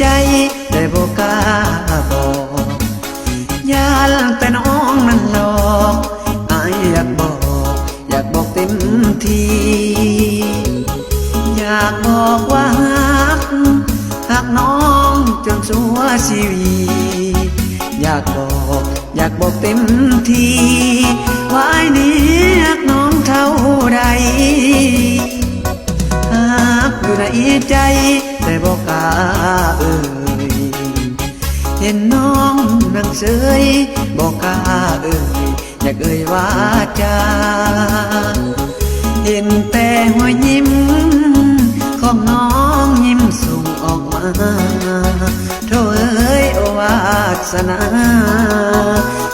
ใจแต่บอกกล้าบอกยานแต่น้องนั้นหลอกอายอยากบอก อยากบอกเต็มที อยากบอกว่าหักหักน้องจนสัวชีวีอยากบอกอยากบอกเต็มทีว่าไอ้นี้หักน้องเท่าใดหากอยู่ในใจแต่บอกกล้า เฉยบอกกล้าเอ่ยอยากเอ่ยว่าจาเห็นแต่หัวยิ้ม ของน้องยิ้มส่งออกมาโธ่เอ้ยโอวาสนา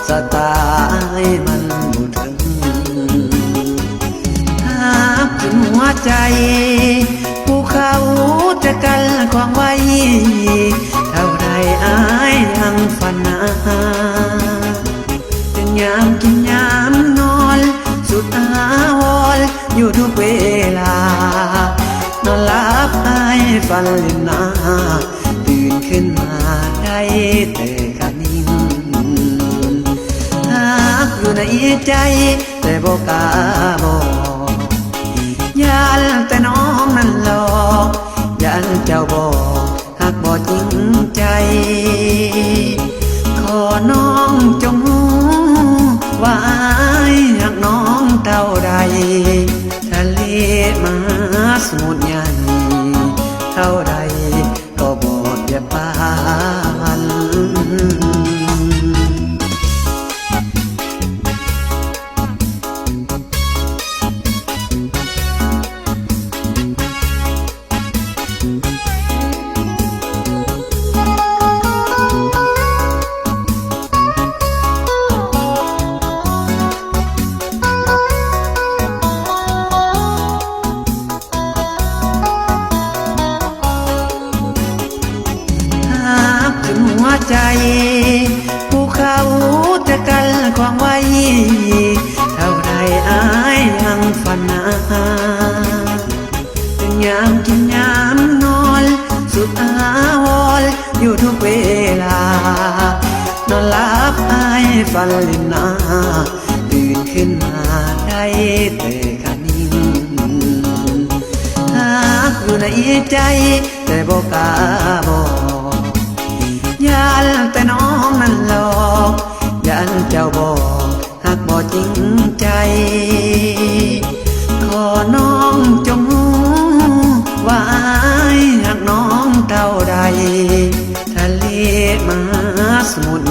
สตล์มันบุถึงหากถึงหัวใจ ผู้เขาจะกันความไว้ ยามกินยามนอน สุดอาวรณ์อยู่ทุกเวลานอนหลับอายฝันเล่นหนาตื่นขึ้นมาได้แต่กันิ่งหากอยู่ในใจ แต่บอกกาบอกยานแต่น้องนั้นหลอกยานเจ้าบอกหากบอกจริงใจ ขอน้องจง เท่าใดทะเลมาสมุทรใหญ่เท่าใด ใจผู้เขาจะกันความไว้ เท่าไรอายยังฝันนาถึงยามกินยามนอน สุดอาวรณ์อยู่ทุกเวลา นอนหลับอายฝันลินนาตื่นขึ้นมาได้แต่กันิ่งหากอยู่ในใจแต่บอกกาบอกานเจ้าบอกหากบอกจริงใจ ขอน้องจงว่าหากน้องเท่าใดทะเลมาสมุทร